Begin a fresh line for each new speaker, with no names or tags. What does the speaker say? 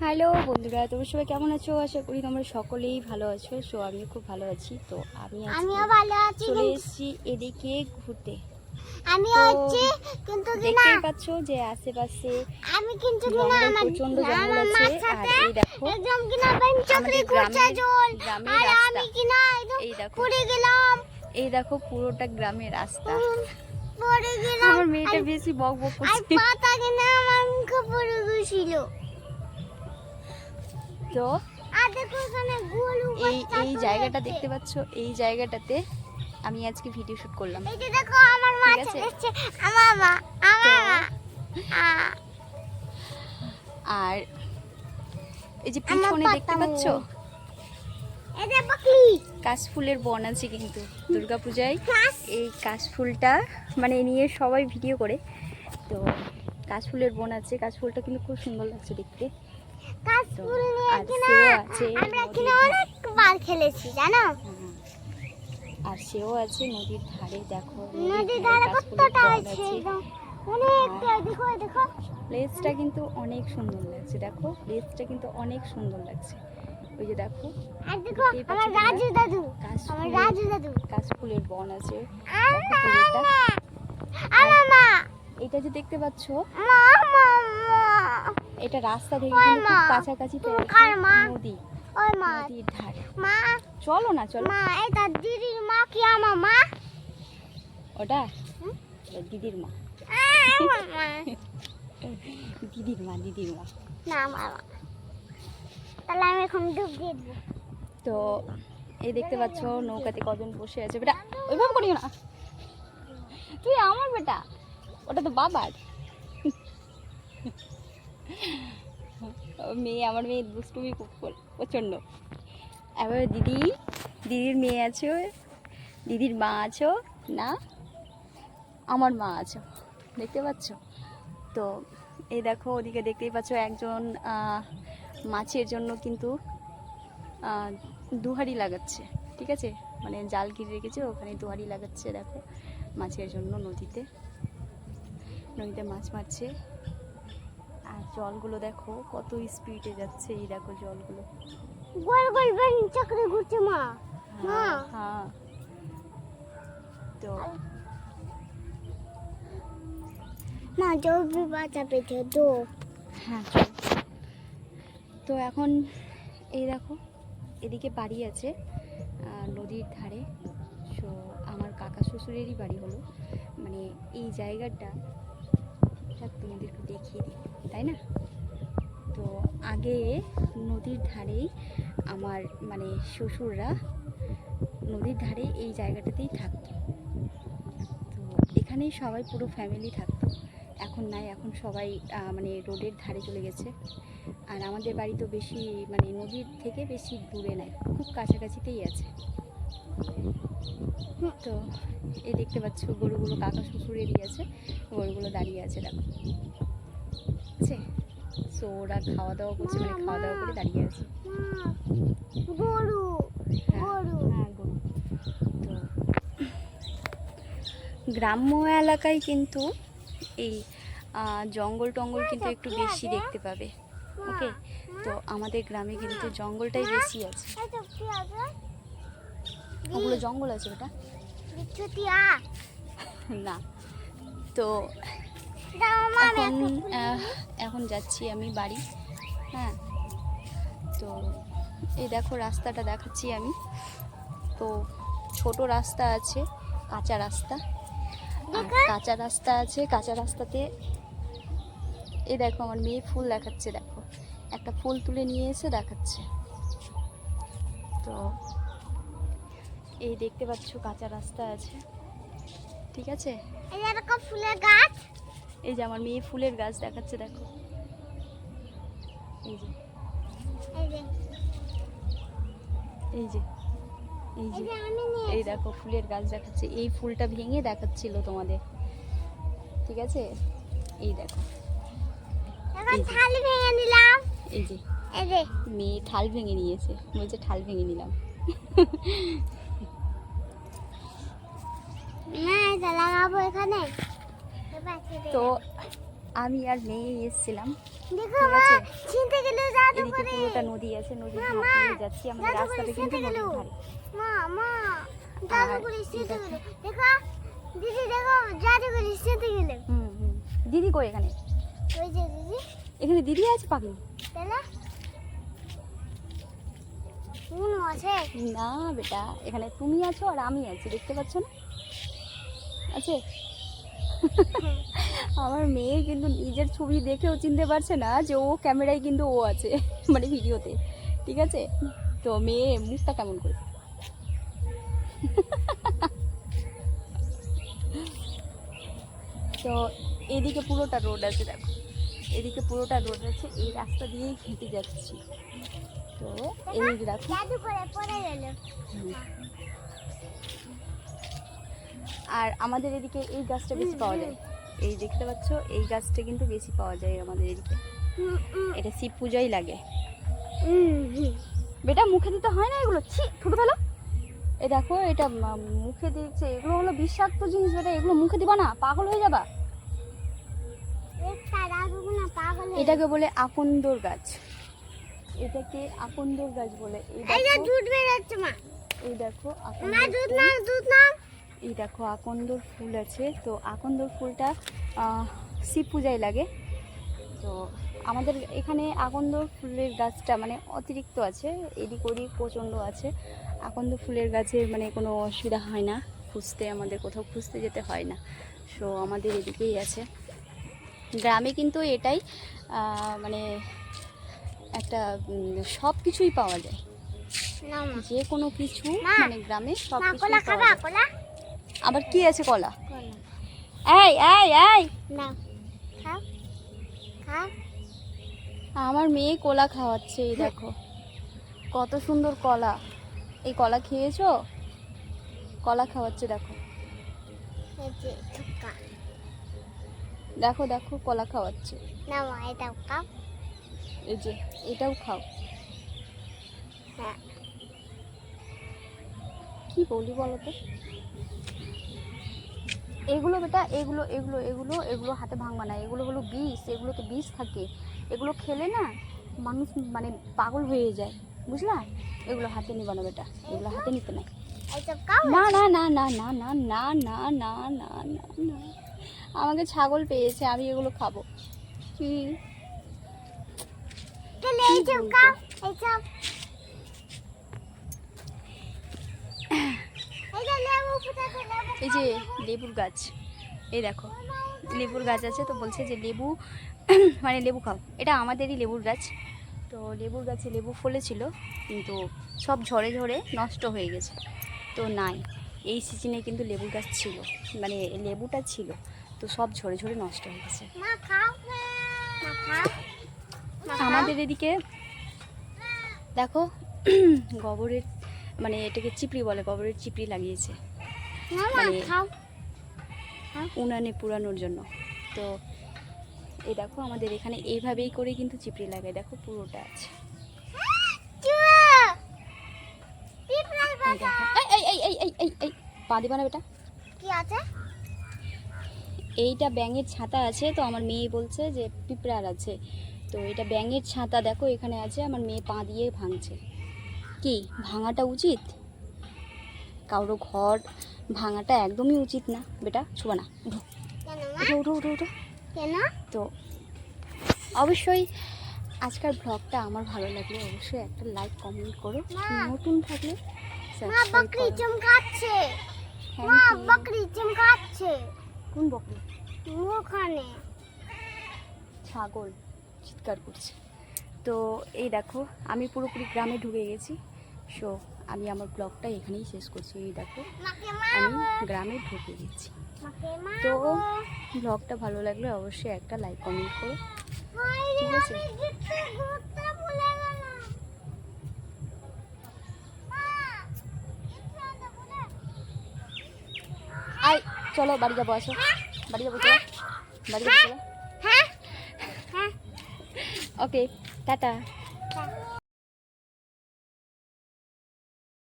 Hello বন্ধুরা তোমরা সবাই কেমন আছো? আশা করি তোমরা সকলেই ভালো আছো সো আমিও খুব ভালো আছি। তো আমি
আমিও ভালো আছি
চলে এসেছি এদিকে ঘুরতে।
আমি হচ্ছে কিন্তু
পাচ্ছ যে আশেপাশে
আমি কিন্তু আমার প্রচণ্ড
জঙ্গল আছে। আর এই দেখো
একদম কি বেঞ্চকরি
আমাদের গ্রামের-
জল আর
রাস্তা।
আমি কি একদম
এই দেখো
পড়ে গেলাম।
এই দেখো পুরোটা গ্রামের রাস্তা।
পড়ে গেলাম।
আমার মেয়েটা বেশি বক বক
আর
করছে।
পাতা কিনা আমার মুখে পড়ে গেছিল
তো এই এই জায়গাটা দেখতে পাচ্ছ এই জায়গাটাতে আমি আজকে ভিডিও শুট করলাম।
দেখো আমার মা আমার মা আমার
আর এই যে পিছনে দেখতে পাচ্ছ? কাশফুলের বন আছে কিন্তু দুর্গাপূজায়। এই কাশফুলটা মানে নিয়ে সবাই ভিডিও করে। তো কাশফুলের বন আছে কাশফুলটা কিন্তু খুব সুন্দর লাগছে দেখতে।
গাছ
তো
ফুল নিয়ে কিনা আমরা কিনা। অনেকবার খেলেছি জানো।
আর সেও আছে নদীর ধারে দেখো।
নদীর
ধারে
কতটা আছে অনেকটা দেখো দেখো।
প্লেসটা কিন্তু অনেক সুন্দর লাগছে দেখো। প্লেসটা কিন্তু অনেক সুন্দর লাগছে। ওই যে দেখো
আর দেখো আমার রাজু দাদু
কাশফুল
আমার রাজু দাদু।
কাশফুলের বন আছে। এটা যে দেখতে পাচ্ছ
মা
এটা রাস্তা থেকে কিন্তু খুব কাছাকাছি? নদী। নদীর ধারে। চলো না চলো।
মা এটা দিদির মা কি আমার মা?
ওটা? দিদির মা। দিদির মা দিদির মা।
না আমার তাহলে আমি এখন ডুব দিয়ে
তো এই দেখতে পাচ্ছ নৌকাতে কজন বসে আছে। বেটা ওইভাবে করিও না। তুই আমার বেটা ওটা তো বাবার ও মেয়ে, আমার মেয়ে দুষ্টুমি প্রচণ্ড। এবার দিদি, দিদির মেয়ে আছো, দিদির মা আছো, না? আমার মা আছো, দেখতে পাচ্ছ? তো এই দেখো, ওদিকে দেখতেই পাচ্ছ একজন মাছের জন্য কিন্তু দুহারি লাগাচ্ছে, ঠিক আছে? মানে জাল ঘিরে রেখেছে, ওখানে দুহারি লাগাচ্ছে, দেখো, মাছের জন্য নদীতে। নদীতে মাছ মারছে। জলগুলো দেখো কত স্পিডে যাচ্ছে এই দেখো জলগুলো।
গোল গোল বেন চক্রে ঘুরছে মা।
হ্যাঁ হ্যাঁ। তো
মা জলদি বাঁচা পেতে দো।
হ্যাঁ তো এখন এই দেখো এদিকে বাড়ি আছে নদীর ধারে। সো আমার কাকা শ্বশুরেরই বাড়ি হলো। মানে এই জায়গাটা তোমাদেরকে দেখিয়ে দিই। তাই না? তো আগে নদীর ধারেই আমার মানে শ্বশুররা নদীর ধারে এই জায়গাটাতেই থাকতো। তো এখানেই সবাই পুরো ফ্যামিলি থাকতো। এখন নাই, এখন সবাই মানে রোডের ধারে চলে গেছে। আর আমাদের বাড়ি তো বেশি মানে নদীর থেকে বেশি দূরে নাই, খুব কাছাকাছিতেই আছে। তো এই দেখতে পাচ্ছ, গরুগুলো কাকা শ্বশুরেরই আছে, গরুগুলো দাঁড়িয়ে আছে, দেখো। আছে সো ওরা খাওয়া দাওয়া করছে মানে খাওয়া দাওয়া করে দাঁড়িয়ে আছে।
গরু
হ্যাঁ,
গরু।
হ্যাঁ তো গ্রাম্য এলাকায় কিন্তু এই জঙ্গল টঙ্গল কিন্তু একটু বেশি দেখতে পাবে। ওকে? তো আমাদের গ্রামে কিন্তু জঙ্গলটাই বেশি আছে। ওগুলো জঙ্গল আছে ওটা? না। তো এখন এখন যাচ্ছি আমি বাড়ি। হ্যাঁ তো এই দেখো রাস্তাটা দেখাচ্ছি আমি। তো ছোট রাস্তা আছে কাঁচা রাস্তা। কাঁচা রাস্তা আছে কাঁচা রাস্তাতে এই দেখো আমার মেয়ে ফুল দেখাচ্ছে দেখো। একটা ফুল তুলে নিয়ে এসে দেখাচ্ছে। তো এই দেখতে পাচ্ছ কাঁচা রাস্তা আছে। ঠিক আছে?
ফুলের গাছ?
এই যে আমার মেয়ে ফুলের গাছ দেখাচ্ছে দেখো। এই যে।
এই যে।
এই যে। এই দেখো ফুলের গাছ দেখাচ্ছে। এই ফুলটা ভেঙে দেখাচ্ছিল তোমাদের। ঠিক আছে? এই দেখো। এই যে।
নিলাম।
এই যে।
এই যে।
মেয়ে ঠাল ভেঙে নিয়েছে। বলছে ঠাল ভেঙে নিলাম।
না লাগাবো
তো আমি আর মেয়ে এসেছিলাম। নদী আছে নদীর যাচ্ছি।
দিদি
এখানে? এখানে দিদি আছে পাখি না বেটা এখানে তুমি আছো আর আমি আছি দেখতে পাচ্ছ না? আছে? আমার মেয়ে কিন্তু নিজের ছবি দেখেও চিনতে পারছে না যে ও ক্যামেরায় কিন্তু ও আছে মানে ভিডিওতে, ঠিক আছে? তো মেয়ে মুখটা কেমন করে? তো এদিকে পুরোটা রোড আছে, দেখো। এদিকে পুরোটা রোড আছে, এই রাস্তা দিয়েই হেঁটে যাচ্ছি। তো এই দেখো
জাদু করে পড়ে গেল
হুম। আর আমাদের এদিকে এই গাছটা বেশি পাওয়া যায়। এই দেখতে পাচ্ছ এই গাছটা কিন্তু বেশি পাওয়া যায় আমাদের এদিকে। এটা শিব পূজাই লাগে। বেটা মুখে দিতে হয় না এগুলো? ছি ফুটে ফেলো। এ দেখো এটা মুখে দিচ্ছে। এগুলো হলো বিষাক্ত জিনিস বেটা এগুলো মুখে দিবা না পাগল হয়ে যাবা। এটাকে বলে আকন্দর গাছ। এটাকে আকন্দর গাছ বলে। এই দেখো
দুধ বেরোচ্ছে মা।
এই দেখো
দুধ
ফুল।
না দুধ না
এই দেখো আকন্দর ফুল আছে। তো আকন্দর ফুলটা শিব পূজায় লাগে। তো আমাদের এখানে আকন্দ ফুলের গাছটা মানে অতিরিক্ত আছে এদিক ওদিক প্রচণ্ড আছে। আকন্দ ফুলের গাছের মানে কোনো অসুবিধা হয় না খুঁজতে আমাদের কোথাও খুঁজতে যেতে হয় না। সো আমাদের এদিকেই আছে। গ্রামে কিন্তু এটাই মানে একটা সব কিছুই পাওয়া যায়।
না
যে কোনো কিছু মানে গ্রামে সব কিছুই পাওয়া যায়। আবার কি আছে কলা
কলা।
এই এই এই।
না
আমার মেয়ে কলা খাওয়াচ্ছে এই দেখো। কত সুন্দর কলা। এই কলা খেয়েছো? কলা খাওয়াচ্ছে দেখো। দেখো দেখো কলা খাওয়াচ্ছে। এই যে এটাও খাও।
হ্যাঁ।
কি বলি বলো তো? এগুলো বেটা এগুলো এগুলো এগুলো এগুলো হাতে ভাঙবা না এগুলো হলো বিষ এগুলোতে বিষ থাকে এগুলো খেলে না মানুষ মানে পাগল হয়ে যায় বুঝলা এগুলো হাতে নিবা না বেটা এগুলো হাতে নিতে নাই না না না না না না না না না না না না আমাকে ছাগল পেয়েছে আমি এগুলো খাব কি
এই যে
লেবুর গাছ। এই দেখো, লেবুর গাছ আছে তো বলছে যে লেবু মানে লেবু খাও। এটা আমাদেরই লেবুর গাছ। তো লেবুর গাছে লেবু ফলেছিল, কিন্তু সব ঝরে ঝরে নষ্ট হয়ে গেছে। তো নাই, এই সিজনে কিন্তু লেবুর গাছ ছিল মানে লেবুটা ছিল, তো সব ঝরে ঝরে নষ্ট হয়ে গেছে। আমাদের এদিকে, দেখো, গোবরের মানে এটাকে চিপড়ি বলে, গোবরের চিপড়ি লাগিয়েছে। মানে- উনানে পুরানোর জন্য। তো এই দেখো আমাদের এখানে এইভাবেই করে কিন্তু চিপড়ি লাগায়। দেখো পুরোটা পা দিবা না বেটা।
কি আছে?
এইটা ব্যাঙের ছাতা আছে তো আমার মেয়ে বলছে যে পিঁপড়ার আছে। তো এটা ব্যাঙের ছাতা দেখো এখানে আছে আমার মেয়ে পা দিয়ে ভাঙছে। কি ভাঙাটা উচিত? কারও ঘর ভাঙাটা একদমই উচিত না। বেটা ছুবা না উঠো। উঠো উঠো উঠো
কেন?
তো অবশ্যই আজকের ব্লগটা আমার ভালো লাগলে অবশ্যই একটা লাইক কমেন্ট করো। নতুন থাকলে
বকরি চমকাচ্ছে। মা. বকরি চমকাচ্ছে।
কোন বকরি?
ওখানে
ছাগল চিৎকার করছে। তো এই দেখো আমি পুরোপুরি গ্রামে ঢুকে গেছি। সো আমি আমার ব্লগটা এখানেই শেষ করছি। এই দেখো আমি গ্রামে ঢুকে গেছি। তো ব্লগটা ভালো লাগলে অবশ্যই একটা লাইক কমেন্ট করো। ঠিক আছে। আই চলো বাড়ি যাব আসো। বাড়ি যাব চলো। বাড়ি যাব চলো।
হ্যাঁ? হ্যাঁ।
Okay tata.